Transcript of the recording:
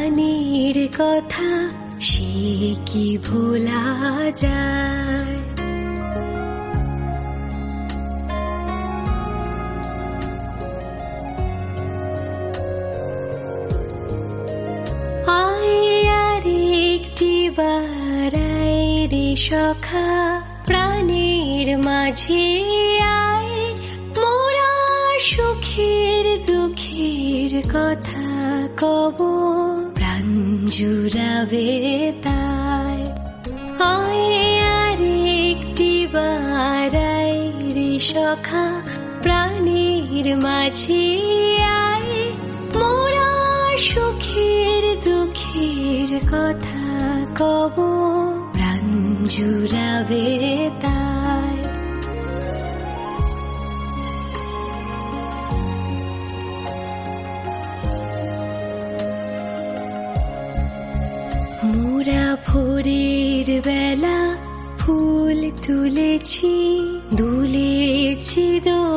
প্রাণীর কথা সে কি ভোলা যায়? সখা, প্রাণের মাঝে আয়। মোরা সুখের দুঃখের কথা কব। জুড়াবে তাই আয় আর একটি বারাই রে সখা, প্রাণের মাঝে আয়। মোরা সুখের দুঃখের কথা কব। প্রাণ জুড়াবে তাই ভোরের বেলা ফুল তুলেছি দুলেছি দোল